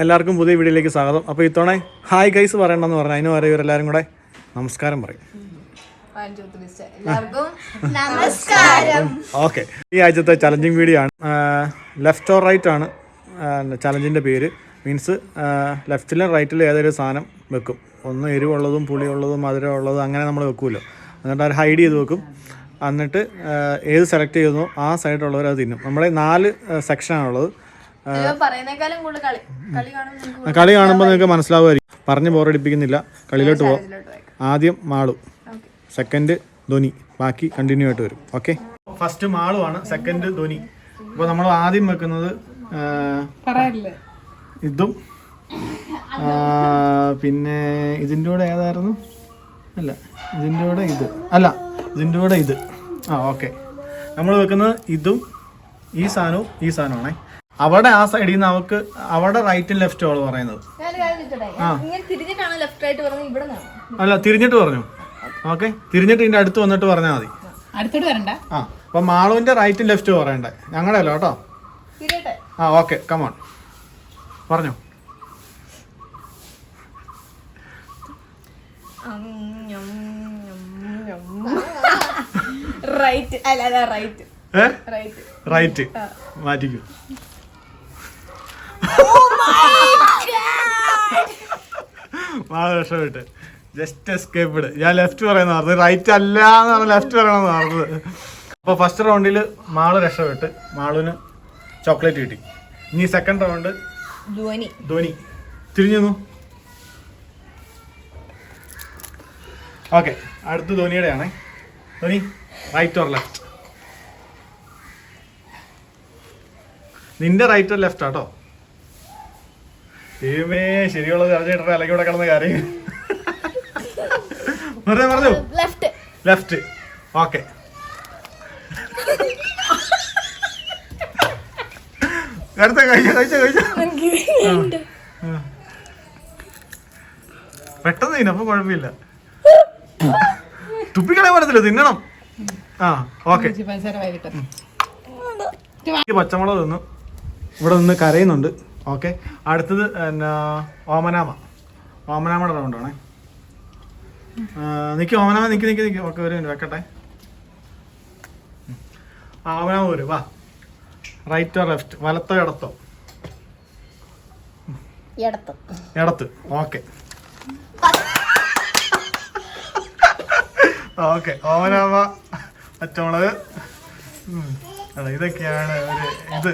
എല്ലാവർക്കും പുതിയ വീഡിയോയിലേക്ക് സ്വാഗതം. അപ്പോൾ ഇത്തവണ ഹായ് ഗൈസ് പറയണമെന്ന് പറഞ്ഞു അതിന് പറയും ഇവരെല്ലാവരും കൂടെ നമസ്കാരം പറയും. ഓക്കെ. ഈ ആഴ്ചത്തെ ചലഞ്ചിങ് വീഡിയോ ആണ്. ലെഫ്റ്റ് ഓർ റൈറ്റ് ആണ് ചലഞ്ചിന്റെ പേര്. മീൻസ് ലെഫ്റ്റിലും റൈറ്റിലും ഏതൊരു സാധനം വെക്കും. ഒന്ന് എരിവുള്ളതും പുളിയുള്ളതും മധുരമുള്ളതും അങ്ങനെ നമ്മൾ വെക്കുമല്ലോ എന്നിട്ട് അവർ ഹൈഡ് ചെയ്ത് വെക്കും. എന്നിട്ട് ഏത് സെലക്ട് ചെയ്യുന്നു ആ സൈഡിലുള്ളവർ അത് തിന്നും. നമ്മുടെ നാല് സെക്ഷനാണുള്ളത് കളി കാണുമ്പോ കാണുമ്പോൾ നിങ്ങൾക്ക് മനസ്സിലാവുമായിരിക്കും. പറഞ്ഞ് ബോറടിപ്പിക്കുന്നില്ല. കളിയിലോട്ട് പോകാം ആദ്യം മാളു. സെക്കൻഡ് ധോനി. ബാക്കി കണ്ടിന്യൂ ആയിട്ട് വരും. ഓക്കെ? ഫസ്റ്റ് മാളുവാണ് സെക്കൻഡ് ധോനി. അപ്പോൾ നമ്മൾ ആദ്യം വെക്കുന്നത് ഇതും പിന്നെ ഇതിന്റെ കൂടെ ഏതായിരുന്നു? അല്ല ഇതിന്റെ കൂടെ ഇത്. അല്ല ഇതിന്റെ കൂടെ ഇത്. ആ ഓക്കെ. നമ്മൾ വെക്കുന്നത് ഇതും ഈ സാധനവും ഈ സാധനമാണേ. അവിടെ ആ സൈഡിൽ നിന്ന് അവക്ക് അവിടെ റൈറ്റും ലെഫ്റ്റും അവൾ പറയുന്നത്. അല്ല തിരിഞ്ഞിട്ട് പറഞ്ഞു. ഓക്കെ? തിരിഞ്ഞിട്ട് ഇതിന്റെ അടുത്ത് വന്നിട്ട് പറഞ്ഞാൽ മതി. അടുത്തോട്ട് വരണ്ട. ആ അപ്പൊ മാളുവിന്റെ റൈറ്റും ലെഫ്റ്റും പറയണ്ടേ? ഞങ്ങളുടെ അല്ലോ കേട്ടോ? തിരിയട്ടെ. ആ ഓക്കെ കമോൺ പറഞ്ഞു. റൈറ്റ് അല്ല അല്ല റൈറ്റ് ഏ? റൈറ്റ് റൈറ്റ് മാറ്റിക്കൂ. മാൾ രക്ഷപ്പെട്ട്. ജസ്റ്റ് എസ്കേപ്ഡ് ഞാൻ ലെഫ്റ്റ് പറയുന്ന പറഞ്ഞത് റൈറ്റ് അല്ല എന്ന് പറഞ്ഞ ലെഫ്റ്റ് പറയണമെന്ന് പറഞ്ഞത് അപ്പൊ ഫസ്റ്റ് റൗണ്ടിൽ മാൾ രക്ഷപ്പെട്ട്. മാളുവിന് ചോക്ലേറ്റ് കിട്ടി. ഇനി സെക്കൻഡ് റൗണ്ട് ധോനി. ധോനി. തിരിഞ്ഞു ഓക്കെ അടുത്ത് ധോനിയുടെ ആണേ ധോനി റൈറ്റ് ഓർ ലെഫ്റ്റ് നിന്റെ റൈറ്റ് ഓർ ലെഫ്റ്റ് ആട്ടോ ദൈവമേ ശരിയുള്ളത് അറിഞ്ഞിട്ട് അല്ലെങ്കിൽ ഇവിടെ കിടന്ന് കാര്യം. പറഞ്ഞു പറഞ്ഞു. ലെഫ്റ്റ് ലെഫ്റ്റ് ഓക്കെ അടുത്ത കഴിച്ച കഴിച്ച കഴിച്ച. പെട്ടെന്ന് തിന്നു അപ്പൊ കുഴപ്പമില്ല. തുപ്പിക്കളെ പറ്റത്തില്ല തിന്നണം. ആ ഓക്കെ പച്ചമുളക് തിന്നു. ഇവിടെ നിന്ന് കരയുന്നുണ്ട്. ഓക്കെ. അടുത്തത് എന്നാ ഓമനാമ. ഓമനാമയുടെ റൗണ്ടാണേ നിക്ക് ഓമനാമ നിക്ക് നിക്ക് നിക്ക്. ഓക്കെ ഒരു മിനിറ്റ് വെക്കട്ടെ. ആ ഓമനാമ വരും വാ. റൈറ്റോ ലെഫ്റ്റ് വലത്തോ ഇടത്തോ? ഇടത്ത്. ഓക്കെ. ഓക്കെ ഓമനാമ പച്ചമുളക്. ഇതൊക്കെയാണ് ഒരു ഇത്.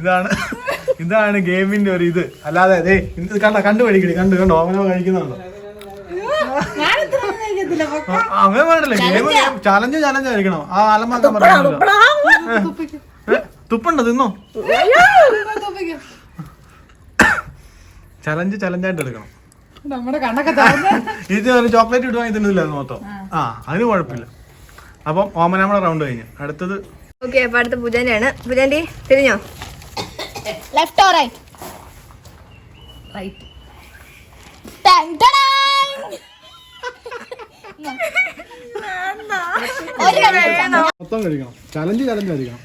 ഇതാണ്. ഇതാണ് ഗെയിമിന്റെ ഒരു ഇത്. അല്ലാതെ അതെ ഇത് കണ്ട കണ്ടു പഠിക്കണി കണ്ടു കണ്ടോ അവനോ കഴിക്കുന്നുണ്ടോ? അങ്ങനെ വേണ്ടല്ലേ? ഗെയിം ചലഞ്ച് ചലഞ്ച് കഴിക്കണോ ആ അലമാക്കാൻ പറഞ്ഞില്ല തുപ്പുണ്ടോ തിന്നോ? ചലഞ്ച് ചലഞ്ചായിട്ട് എടുക്കണം. നമ്മുടെ കണ്ണൊക്കെ തുറന്ന്. ഇത് ഒരു ചോക്ലേറ്റ് ഇട്ട് വാങ്ങി തിന്നില്ലായിരുന്നു മൊത്തം ആ അതിന് കുഴപ്പമില്ല. അപ്പം ഓമനാമയുടെ റൗണ്ട് കഴിഞ്ഞു. അടുത്തത് ഓക്കെ അപ്പൊ അടുത്ത പൂജാന്റെ ആണ് പൂജാന്റെ തിരിഞ്ഞോ? ലെഫ്റ്റ് ഓർ റൈറ്റ് റൈറ്റ് മൊത്തം കഴിക്കണം. ചലഞ്ച് ചലഞ്ച് കഴിക്കണം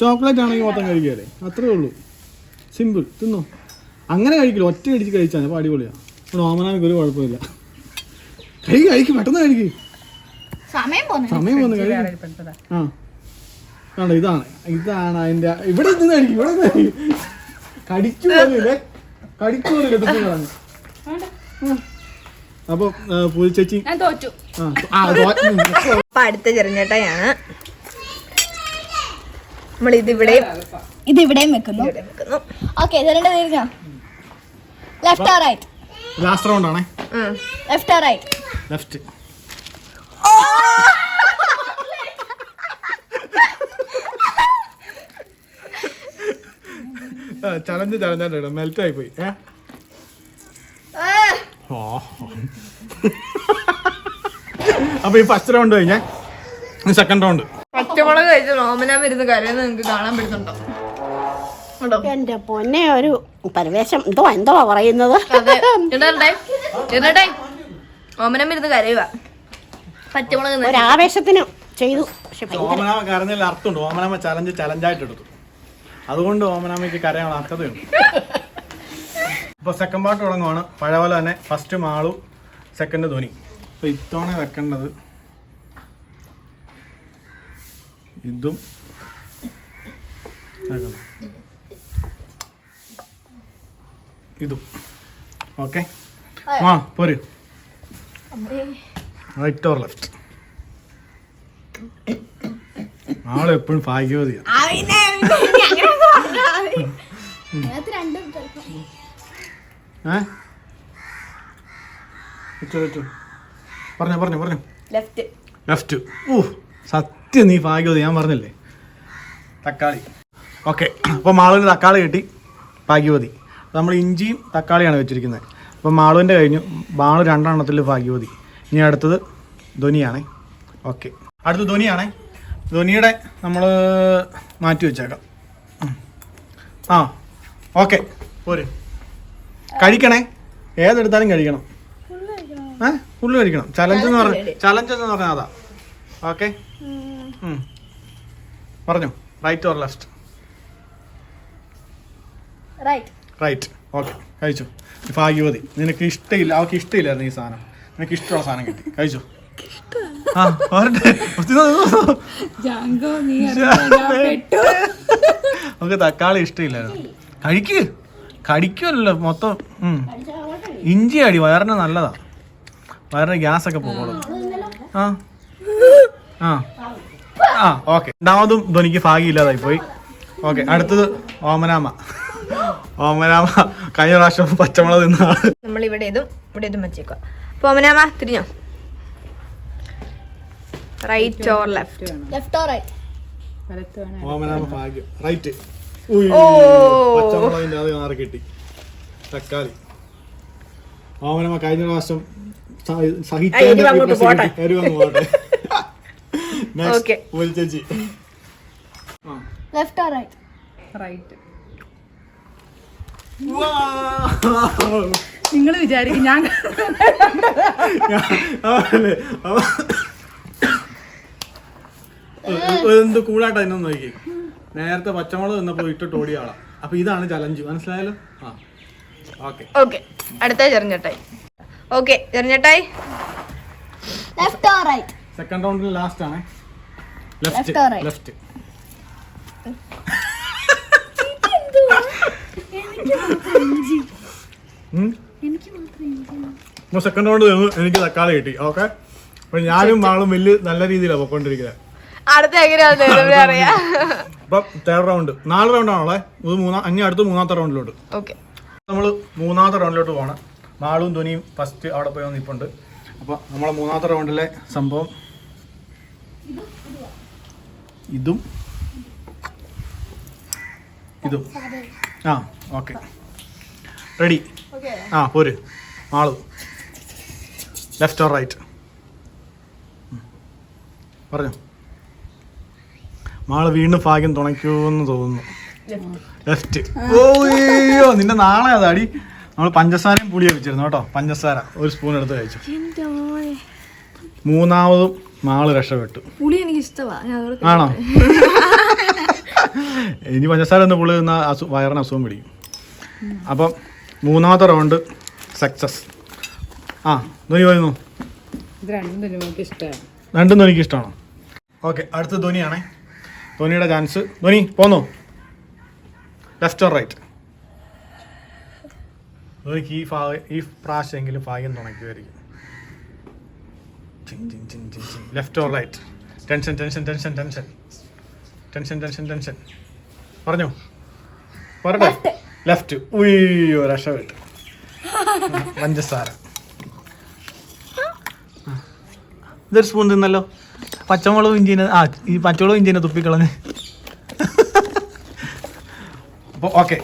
ചോക്ലേറ്റ് ആണെങ്കിൽ മൊത്തം കഴിക്കാല്ലേ അത്രേ ഉള്ളൂ. സിമ്പിൾ തിന്നു. അങ്ങനെ കഴിക്കില്ല. ഒറ്റ അടിച്ച് കഴിച്ചാൽ അപ്പോൾ അടിപൊളിയാണ് ഇവിടെ ഓമനാമിക്ക് ഒരു കുഴപ്പമില്ല. കഴിക്കും കഴിക്കും. പെട്ടെന്ന് കഴിക്കും. സമയം പോകുന്നു സമയം വന്ന് കഴിക്കും. ആ. ആണോ ഇതാണ്. ഇതാണ് അതിന്റെ ഇവിടെ നിന്ന് ഇവിടെ നിന്ന് കടിച്ചു പോലില്ലേ കടിച്ചു പോലില്ല തുപ്പി കളഞ്ഞു അപ്പൊ അപ്പൊ അടുത്ത ചെറുഞ്ഞേട്ടയാണ് നമ്മൾ ഇതിവിടെ ഇതിവിടെയും വെക്കുന്നു. വെക്കുന്നു. ഓക്കെ തിരിഞ്ഞോ ലെഫ്റ്റ് ആ റൈറ്റ് ലാസ്റ്റ് റൗണ്ട് ആണേ. ലെഫ്റ്റ് ആ റൈറ്റ് ലെഫ്റ്റ് ചലഞ്ച് ചലഞ്ചാണ്ട് മെൽറ്റ് ആയി പോയി ഏ? ഓ. അപ്പൊ ഈ ഫസ്റ്റ് റൗണ്ട് കഴിഞ്ഞേ. സെക്കൻഡ് റൗണ്ട് പച്ചമുളക് കഴിച്ച റോമനാൻ വരുന്ന കരയെന്ന് നിങ്ങൾക്ക് കാണാൻ പറ്റുന്നുണ്ടോ? എന്റെ പൊന്നെ ഒരു പരവേശം. എന്തോ എന്തോ പറയുന്നത്? ഓമനം വരുന്ന കരയുക പച്ചമുളക് ഒരു ആവേശത്തിന് ചെയ്തു. പക്ഷെ ഓമനാമ കരഞ്ഞതിൽ അർത്ഥമുണ്ട്. ഓമനാമ ചലഞ്ച് ചലഞ്ചായിട്ട് എടുത്തു. അതുകൊണ്ട് ഓമനാമയ്ക്ക് കരയാണ് അർഹതയും ഇപ്പൊ സെക്കൻഡ് പാർട്ട് തുടങ്ങുവാണ്. പഴയ പോലെ തന്നെ ഫസ്റ്റ് മാളു സെക്കൻഡ് ധോനി അപ്പോൾ ഇത്തവണ വെക്കേണ്ടത് ഇതും ഇതും. ഓക്കെ? ആ പോര്. റൈറ്റ് ഓർ ലെഫ്റ്റ് ആൾ എപ്പോഴും ഭാഗ്യവതിയാണ് പറഞ്ഞോ പറഞ്ഞോ പറഞ്ഞോ. ലെഫ്റ്റ് ലെഫ്റ്റ് ഓ സത്യം നീ ഭാഗ്യവതി ഞാൻ പറഞ്ഞില്ലേ? തക്കാളി. ഓക്കെ അപ്പോൾ മാളുവിന് തക്കാളി കിട്ടി. ഭാഗ്യവതി. നമ്മൾ ഇഞ്ചിയും തക്കാളിയാണ് വെച്ചിരിക്കുന്നത്. അപ്പോൾ മാളുവിന്റെ കഴിഞ്ഞു. മാളു രണ്ടെണ്ണത്തിൽ ഭാഗ്യവതി. ഇനി അടുത്തത് ധ്വനിയാണ് ഓക്കെ. അടുത്ത ധ്വനിയാണേ ധ്വനിയുടെ നമ്മൾ മാറ്റി വെച്ചേക്കാം. ആ ഓക്കെ. പോര്. കഴിക്കണേ. ഏതെടുത്താലും കഴിക്കണം. ഏ? ഫുള്ള് കഴിക്കണം. ചലഞ്ച് എന്ന് പറഞ്ഞ ചലഞ്ച് എന്ന് പറഞ്ഞാൽ അതാ. ഓക്കെ? പറഞ്ഞു. Right or left right okay. കഴിച്ചു. ഭാഗ്യവതി നിനക്ക് ഇഷ്ടമില്ല അവൾക്ക് ഇഷ്ടമില്ലായിരുന്നു ഈ സാധനം. നിനക്ക് ഇഷ്ടമുള്ള സാധനം കിട്ടി. കഴിച്ചു? ആ പോരട്ടെ നമുക്ക് തക്കാളി ഇഷ്ടമില്ലായിരുന്നു കഴിക്ക്. കടിക്കുമല്ലോ മൊത്തം. ഉം. ഇഞ്ചി അടി വയറിന് നല്ലതാ. വയറിന് ഗ്യാസ് ഒക്കെ പോകുള്ളൂ ആ. ആ. ആ ഓക്കെ. രണ്ടാമതും ധ്വനിക്ക് ഭാഗ്യമില്ലാതായി പോയി. ഓക്കെ അടുത്തത് ഓമനാമ ഓമനാമ കഴിഞ്ഞ പ്രാവശ്യം പച്ചമുളക് തിന്നാണ് നമ്മൾ ഇവിടെ ഇതും ഇവിടെ ഇതും വെച്ചേക്കുക അപ്പൊ ഓമനാമ തിരിഞ്ഞോ? Right or left left or right Omanamma ഭാഗ്യം. റൈറ്റ് അത് മാറി കിട്ടി. തക്കാളി. ഓമനമ്മ കഴിഞ്ഞ പ്രാവശ്യം സ- ആ, സഹിച്ചതിന്റെ എരിവ് അങ്ങോട്ട് fitness പോട്ടെ. കിട്ടി. എരിവ് അങ്ങ് പോട്ടെ. Next, Okay. പൂജ ചേച്ചി ആ. Left or right right. നിങ്ങൾ വിചാരിക്കും ഞാൻ എന്ത് കൂളായിട്ട് ഇന്നും നോക്കി. നേരത്തെ പച്ചമുളക് നിന്നപ്പോ ഇട്ടിട്ട് ഓടിയ ആളാ. അപ്പൊ ഇതാണ് ചലഞ്ച് മനസ്സിലായല്ലോ? ആ. ഓക്കെ. ഓക്കെ. അടുത്ത ചെറിഞ്ഞട്ടായി. ഓക്കെ ചെറിഞ്ഞട്ടായി. ലെഫ്റ്റ് ഓർ റൈറ്റ് സെക്കൻഡ് റൗണ്ടിൽ ലാസ്റ്റ് ആണ്. Left or right? Left second round എനിക്ക് തക്കാളി കിട്ടി. ഓക്കെ? അപ്പൊ ഞാനും മാളും വലിയ നല്ല രീതിയിലാണ് പൊക്കോണ്ടിരിക്കുന്നത് അടുത്ത എങ്ങനെയാണെന്ന് അറിയാ. അപ്പൊ തേർഡ് റൗണ്ട് നാല് റൗണ്ട് ആണല്ലേ ഇത് മൂന്നാം അഞ്ഞ അടുത്ത് മൂന്നാമത്തെ റൗണ്ടിലോട്ട് ഓക്കെ നമ്മൾ മൂന്നാമത്തെ റൗണ്ടിലോട്ട് പോകണം മാളും ധോനിയും ഫസ്റ്റ് അവിടെ പോയി നിൽപ്പുണ്ട് അപ്പോൾ നമ്മളെ മൂന്നാമത്തെ റൗണ്ടിലെ സംഭവം ഇതും ഇതും. ആ ഓക്കെ റെഡി ആ പോര്. മാളു. ലെഫ്റ്റ് ഓർ റൈറ്റ് പറഞ്ഞു. മാൾ വീണ്ടും ഭാഗ്യം തുണയ്ക്കൂന്ന് തോന്നുന്നു. ലെഫ്റ്റ് ഓയ്യോ നിന്റെ നാളെ അതാടി. നമ്മൾ പഞ്ചസാരയും പുളിയെ വെച്ചിരുന്നു കേട്ടോ. പഞ്ചസാര ഒരു സ്പൂൺ എടുത്ത് കഴിച്ചു. മൂന്നാമതും മാൾ രക്ഷപ്പെട്ടു. പുളി എനിക്ക് ഇഷ്ടമാണ് ആണോ? ഇനി പഞ്ചസാര ഒന്ന് പുളി നിന്ന അസു വയറിന് അസുഖം പിടിക്കും. അപ്പം മൂന്നാമത്തെ റൗണ്ട് സക്സസ് ആ ധോനി പറയുന്നു രണ്ടും നമുക്ക് ഇഷ്ടമാണ്. രണ്ടും ധ്വനിക്ക് ഇഷ്ടമാണോ? ഓക്കെ അടുത്ത ധ്വനിയാണേ ധ്വനിയുടെ ചാൻസ് ധോണി പോന്നോ? ലെഫ്റ്റ് ഓർ റൈറ്റ് ധോണിക്ക് ഈ ഭാ ഈ പ്രാവശ്യമെങ്കിലും ഭാഗ്യം തുണയ്ക്കുമായിരിക്കും left or right tension tension tension tension tension tension tension പറഞ്ഞോ? പറട്ടെ ലെഫ്റ്റ് ഉയ്യോ രക്ഷപ്പെട്ടു. പഞ്ചസാര. ഇതൊരു സ്പൂൺ തിന്നല്ലോ. പച്ചമുളകും ഇഞ്ചിനെ ആ ഈ പച്ചമുളകും ഇഞ്ചിനെ തുപ്പിക്കളഞ്ഞ്. അപ്പോൾ ഓക്കെ.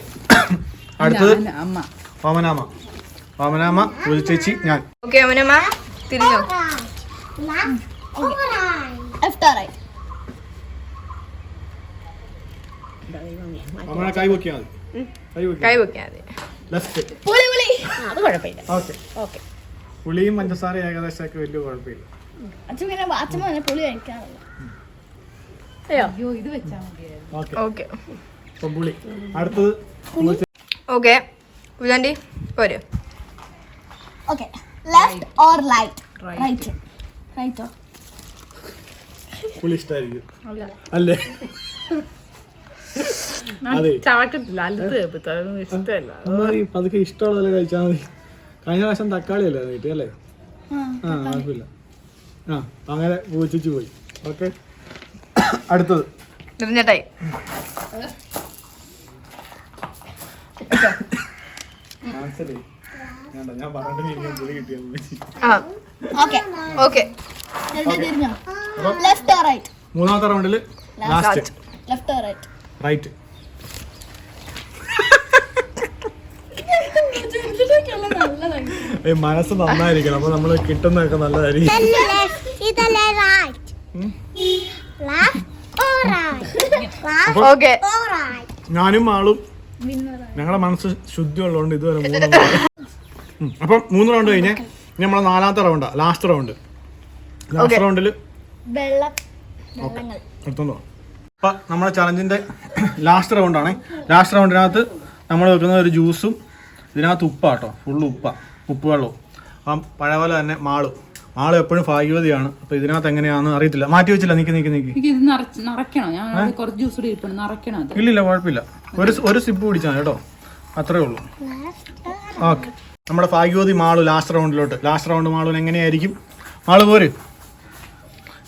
അടുത്തത്. ഓമനാമ ഓമനാമ ഒരു ചേച്ചി ഞാൻ. ഓക്കെ തിരിഞ്ഞോ? ഓമന കൈ പൊക്കിയാൽ മതി. കൈ മതി. ലെഫ്റ്റ് പുളി പുളി. അത് കുഴപ്പമില്ല. ഓക്കെ ഓക്കെ പുളിയും പഞ്ചസാര ഏകദേശമൊക്കെ വലിയ കുഴപ്പമില്ല. അച്ഛൻ അച്ഛൻ പുളി കഴിക്കാറില്ല. അയ്യോ. ഇത് വെച്ചാൽ മതിയായിരുന്നു. ഓക്കെ. ഓക്കെ. അപ്പം പുളി. അടുത്തത് ഓക്കെ. പൂജാന്റി പോര്. Okay. Left or right right റൈറ്റോ പുളി അല്ലേ. കഴിച്ചാൽ മതി. കഴിഞ്ഞ പ്രാവശ്യം തക്കാളി അല്ലേ? കിട്ടി അല്ലേ ആ കുഴപ്പമില്ല ആ അങ്ങനെ പൂച്ചിച്ച് പോയി. ഓക്കെ. അടുത്തത്. തിരിഞ്ഞട്ടായി മൂന്നാമത്തെ റൗണ്ടിൽ ഞാൻ പറഞ്ഞിട്ട് പുളി കിട്ടിയാൽ ആ ഓക്കെ ഓക്കെ തിരിഞ്ഞോ ലെഫ്റ്റ് ഓർ റൈറ്റ് മൂന്നാമത്തെ റൗണ്ടിൽ ലാസ്റ്റ് ലെഫ്റ്റ് ഓർ റൈറ്റ് മനസ്സ് നന്നായിരിക്കണം. അപ്പൊ നമ്മൾ കിട്ടുന്നതൊക്കെ നല്ലതായിരിക്കും. ഞാനും ആളും ഞങ്ങളുടെ മനസ്സ് ശുദ്ധി ഉള്ളതുകൊണ്ട് ഇതുവരെ മൂന്ന്. അപ്പം മൂന്ന് റൗണ്ട് കഴിഞ്ഞ് ഇനി നമ്മളെ നാലാമത്തെ റൗണ്ടാ ലാസ്റ്റ് റൗണ്ട് ലാസ്റ്റ് റൗണ്ടിൽ എടുത്തോണ്ടോ അപ്പൊ നമ്മുടെ ചലഞ്ചിന്റെ ലാസ്റ്റ് റൗണ്ടാണ് ലാസ്റ്റ് റൗണ്ടിനകത്ത് നമ്മൾ വെക്കുന്ന ഒരു ജ്യൂസും ഇതിനകത്ത് ഉപ്പാട്ടോ ഫുള്ള് ഉപ്പ. ഉപ്പ് വെള്ളവും അപ്പം പഴയ പോലെ തന്നെ മാളും. മാൾ എപ്പോഴും ഭാഗ്യവതിയാണ്. അപ്പൊ ഇതിനകത്ത് എങ്ങനെയാണെന്ന് അറിയത്തില്ല. മാറ്റി വെച്ചില്ല. നിക്ക് നിക്ക് നിക്ക്. ഇല്ലില്ല കുഴപ്പമില്ല. ഒരു ഒരു സിപ്പ് പിടിച്ചാൽ കേട്ടോ. അത്രേ ഉള്ളൂ. ഓക്കെ. നമ്മുടെ ഭാഗ്യവതി മാളു ലാസ്റ്റ് റൗണ്ടിലോട്ട് ലാസ്റ്റ് റൗണ്ട് മാളു എങ്ങനെയായിരിക്കും? മാൾ പോര്.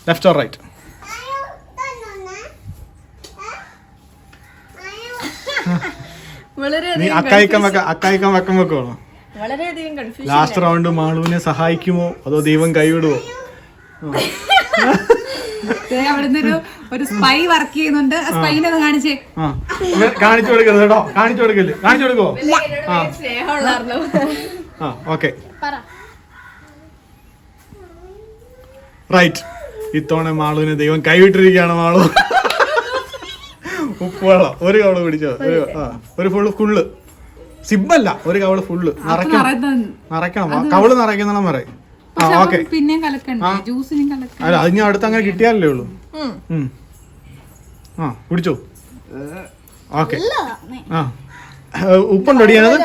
ലെഫ്റ്റ് ഓർ റൈറ്റ് അക്കായിക്കം വെക്കാം അക്കായിക്കം വെക്കം കൺഫ്യൂഷൻ ലാസ്റ്റ് റൗണ്ട് മാളുവിനെ സഹായിക്കുമോ? അതോ ദൈവം കൈവിടുമോ അവിടെ ഒരു ഒരു സ്പൈ വർക്ക് ചെയ്യുന്നുണ്ട്. ആ സ്പൈനെ ഒന്ന് കാണിച്ചേ. ആ. കാണിച്ചു കൊടുക്കരുത് കേട്ടോ. കാണിച്ചു കൊടുക്കല്ലേ? കാണിച്ചു കൊടുക്കോ ആ ഓക്കെ. പറ. റൈറ്റ് ഇത്തവണ മാളുവിനെ ദൈവം കൈവിട്ടിരിക്കുകയാണ് മാളു. ഉപ്പുവെള്ളം ഒരു കവള പിടിച്ചോ ഒരു ഫുള്ള് ഫുള്ള് സിബല്ല ഒരു കവൾ ഫുള്ള് നിറയ്ക്കണം കവൾ നിറയ്ക്കണം പറയും. ആ ഓക്കെ അല്ല അത് ഞാൻ അടുത്ത് അങ്ങനെ കിട്ടിയാലല്ലേ ഉള്ളൂ. ആ കുടിച്ചോ? ഓക്കെ. ആ. ഏ, ഉപ്പുണ്ടോ അടിയാനത്?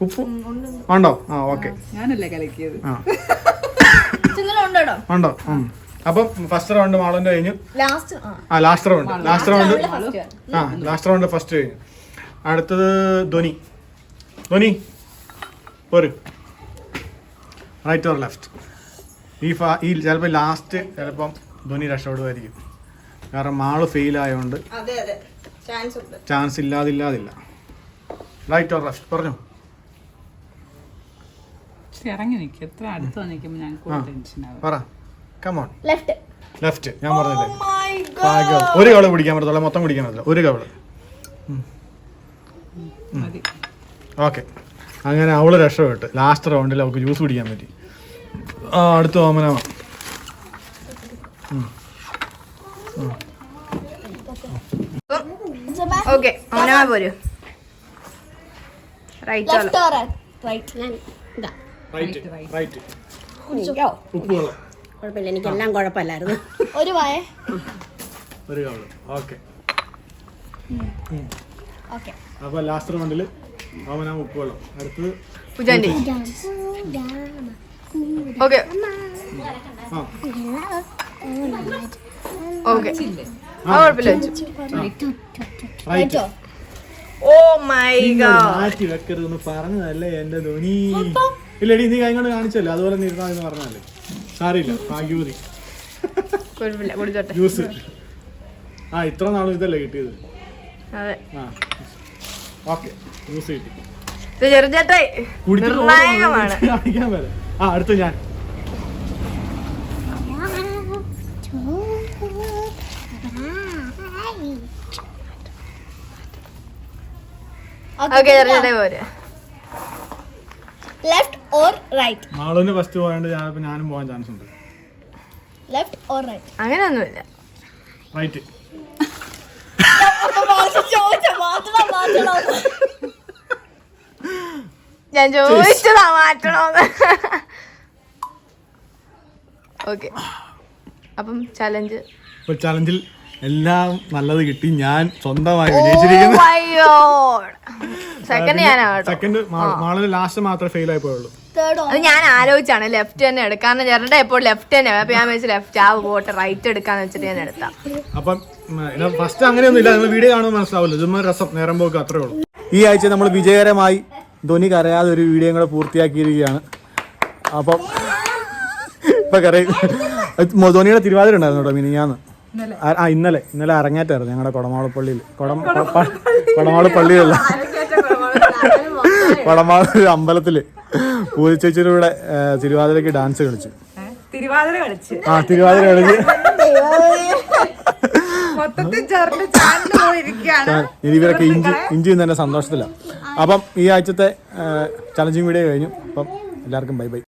ഉപ്പ്? ഉണ്ടോ ആ ഓക്കെ. ഉണ്ടോ. അപ്പം ഫസ്റ്റ് റൗണ്ട് മാളുവിന്റെ കഴിഞ്ഞു. ആ. Last round last round first ആ ലാസ്റ്റ് റൗണ്ട് ഫസ്റ്റ് കഴിഞ്ഞു. അടുത്തത് ധ്വനി ധ്വനി. പോര്. റൈറ്റ് ഓർ ലെഫ്റ്റ് ഈ ഫാ ഈ ചിലപ്പോൾ ലാസ്റ്റ് ചിലപ്പം ധ്വനി രക്ഷപ്പെടുമായിരിക്കും. കാരണം മാൾ ഫെയിൽ ആയതുകൊണ്ട് അതെ അതെ. ചാൻസ് ഉണ്ട്. ചാൻസ് ഇല്ലാതില്ലാതില്ല. റൈറ്റ് ഓർ ലെഫ്റ്റ് പറഞ്ഞു. ഇറങ്ങി നിൽക്കും എത്ര അടുത്ത് നിൽക്കുമ്പോൾ ടെൻഷൻ ആവും. പറ. കമോൺ ലെഫ്റ്റ് ലെഫ്റ്റ് ഞാൻ പറഞ്ഞില്ലേ? ഒരു കവൾ പിടിക്കാൻ പറ്റത്തുള്ളൂ മൊത്തം പിടിക്കാൻ പറ്റില്ല ഒരു കവൾ മതി. ഓക്കെ. അങ്ങനെ അവൾ രക്ഷപ്പെട്ട്. ലാസ്റ്റ് റൗണ്ടിൽ അവൾക്ക് ജ്യൂസ് കുടിക്കാൻ പറ്റി. ആ അടുത്ത ഓമനാമ ഓക്കെ അവനാ പോര്. റൈറ്റ് കുഴപ്പമില്ല എനിക്കെല്ലാം കുഴപ്പമില്ലായിരുന്നു. ഒരു വായ. ഒരു കവൾ. ഓക്കെ. ഓക്കെ. അപ്പോൾ ലാസ്റ്റ് റൗണ്ടിൽ ഓമനാമ ഉപ്പ് വെള്ളം അടുത്തത് പൂജാന്റെ ഓക്കെ. ഓക്കെ ആ കുഴപ്പമില്ല. വെച്ചു ഓ മൈ ഗോഡ് മാറ്റി വെക്കരുതെന്ന് പറഞ്ഞതല്ലേ എന്റെ ധോനി ഇല്ലടി നീ കൈ കൊണ്ട് കാണിച്ചല്ലേ? അതുപോലെ നീ ഇരുന്നാ എന്ന് പറഞ്ഞല്ലേ സാരില്ല ഭാഗ്യവതി. ജ്യൂസ്. ആ ഇത്ര നാളും ഇതല്ലേ കിട്ടിയത്? അതെ. ആ ഓക്കെ. കിട്ടി. നിർണായകമാണ്. വരെ. ആ അടുത്ത ഞാൻ. ഓക്കെ ചെറുചേട്ടായി പോര്. ലെഫ്റ്റ് ഓർ റൈറ്റ് ഫസ്റ്റ് ഞാനിപ്പോ ഞാനും പോകാൻ ചാൻസ് ഉണ്ട്. ലെഫ്റ്റ് ഓർ റൈറ്റ് അങ്ങനെയൊന്നുമില്ല. റൈറ്റ് ഞാൻ ചോദിച്ചതാ മാറ്റണോന്ന്. ഓക്കെ അപ്പം ചലഞ്ച് ഇപ്പൊ ചലഞ്ചിൽ എല്ലാം നല്ലത് കിട്ടി. ഞാൻ സ്വന്തമായി വിജയിച്ചിരിക്കുന്നു. അയ്യോ സെക്കൻഡ് ഞാനാ കേട്ടോ. സെക്കൻഡ് മാളിന് ലാസ്റ്റ് മാത്രമേ ഫെയിൽ ആയി പോയുള്ളൂ. തേർഡ് അത് ഞാൻ ആലോചിച്ചാണ് ലെഫ്റ്റ് തന്നെ എടുക്കാന്ന് ചേട്ടന്റെ എപ്പോൾ ലെഫ്റ്റ് തന്നെ. അപ്പൊ ഞാൻ വെച്ച് ലെഫ്റ്റ് ആ പോട്ടെ റൈറ്റ് എടുക്കാന്ന് വെച്ചിട്ട് ഞാൻ എടുത്താ. അപ്പം ഫസ്റ്റ് അങ്ങനെയൊന്നും ഇല്ല നിങ്ങൾ വീഡിയോ കാണുമ്പോൾ മനസ്സിലാവില്ല ചുമ്മാ രസം നേരം പോക്ക് അത്രേ ഉള്ളൂ. ഈ ആഴ്ച നമ്മൾ വിജയകരമായി ധ്വനി കരയാതെ ഒരു വീഡിയോ കൂടെ പൂർത്തിയാക്കിയിരിക്കുകയാണ്. അപ്പം ഇപ്പൊ കരയും ധോനിയുടെ തിരുവാതിര ഉണ്ടായിരുന്നു കേട്ടോ മിനിഞ്ഞാന്ന്. ആ ഇന്നലെ. ഇന്നലെ അരങ്ങേറ്റായിരുന്നു ഞങ്ങളുടെ കൊടമാളപ്പള്ളിയിൽ കൊടം കൊടമാളപ്പള്ളിയല്ല കൊടമാള അമ്പലത്തിൽ പൂജിച്ചൂടെ കൂടെ തിരുവാതിരക്ക് ഡാൻസ് കളിച്ചു. തിരുവാതിര കളിച്ച്. ആ തിരുവാതിര കളിച്ച്. മൊത്തത്തിൽ ചാനൽ പോയിരിക്കുകയാണ്. ഇവരൊക്കെ ഇഞ്ചി ഇഞ്ചി തന്നെ സന്തോഷത്തിലാണ് അപ്പം ഈ ആഴ്ചത്തെ ചലഞ്ചിങ് വീഡിയോ കഴിഞ്ഞു. അപ്പം എല്ലാവർക്കും ബൈ ബൈ.